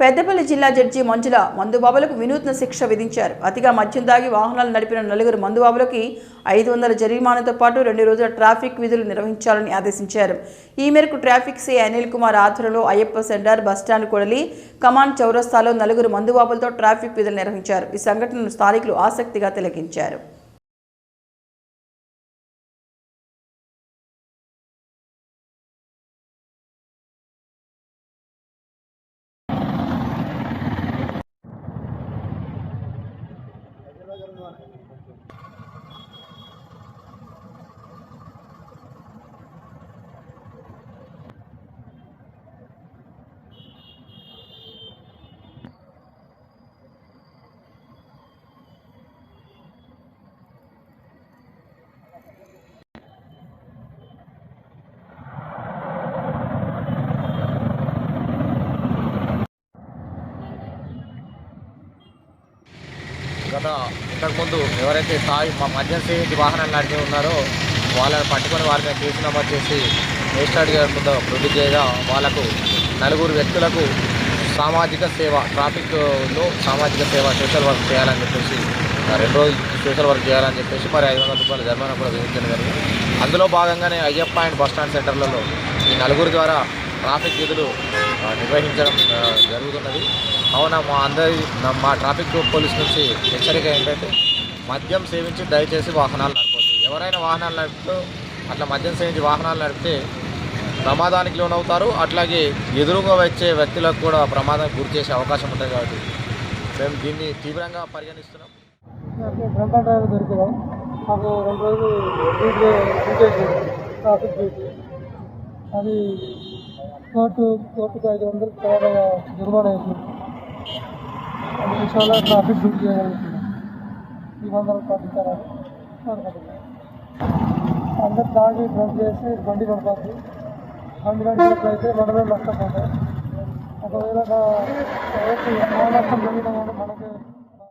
పెద్దపల్లి జిల్లా జడ్జి మంజుల మందుబాబులకు వినూత్న శిక్ష విధించారు. అతిగా మద్యం దాగి వాహనాలు నడిపిన నలుగురు మందుబాబులకి ఐదు వందల జరిమానాతో పాటు రెండు రోజుల ట్రాఫిక్ విధులు నిర్వహించాలని ఆదేశించారు. ఈ మేరకు ట్రాఫిక్ సి అనిల్ కుమార్ ఆధ్వర్యంలో అయ్యప్ప సెంటర్ బస్టాండ్ కొడలి కమాండ్ చౌరస్తాలో నలుగురు మందుబాబులతో ట్రాఫిక్ విధులు నిర్వహించారు. ఈ సంఘటనను స్థానికులు ఆసక్తిగా తిలకించారు. എന്ന് പറയുന്നത് గత ఇంతకుముందు ఎవరైతే స్థాయి మా మద్యం సేవించి వాహనాలు నడిపి ఉన్నారో వాళ్ళని పట్టుకొని వారిని కేసు నమోదు చేసి మేజిస్ట్రేట్ గారి ముందు వృద్ధి చేయగా వాళ్ళకు నలుగురు వ్యక్తులకు సామాజిక సేవ ట్రాఫిక్లో సామాజిక సేవ సోషల్ వర్క్ చేయాలని చెప్పేసి రెండు రోజులు సోషల్ వర్క్ చేయాలని చెప్పేసి మరి ఐదు వందల రూపాయల జరిమానా కూడా విధించడం జరిగింది. అందులో భాగంగానే అయ్యప్ప అండ్ బస్ స్టాండ్ సెంటర్లలో ఈ నలుగురు ద్వారా ట్రాఫిక్ విధులు నిర్వహించడం జరుగుతున్నది. కావున మా అందరి మా ట్రాఫిక్ పోలీస్ నుంచి హెచ్చరిక ఏంటంటే మద్యం సేవించి దయచేసి వాహనాలు నడపొద్దు. ఎవరైనా వాహనాలు నడుపుతూ అట్లా మద్యం సేవించి వాహనాలు నడిపితే ప్రమాదానికి లోనవుతారు. అట్లాగే ఎదురుగా వచ్చే వ్యక్తులకు కూడా ప్రమాదానికి గురి చేసే అవకాశం ఉంటుంది కాబట్టి మేము దీన్ని తీవ్రంగా పరిగణిస్తున్నాం. నాకు డ్రైవర్ దొరికినాం మాకు రెండు రోజులు ట్రాఫిక్ డ్యూటీ. అది కోర్టు కోర్టుకు ఐదు వందలు తర్వాత జుర్మానా వేసింది అది ట్రాఫిక్ డ్యూటీ చేయగలుగుతున్నాం ఈ వందల పంపించాలని అందరు తాగి డ్రంక్ చేసి బండి పడుతుంది బండి నడిపినట్లయితే మనమే నష్టపోతాయి ఒకవేళ నష్టం జరిగిన కానీ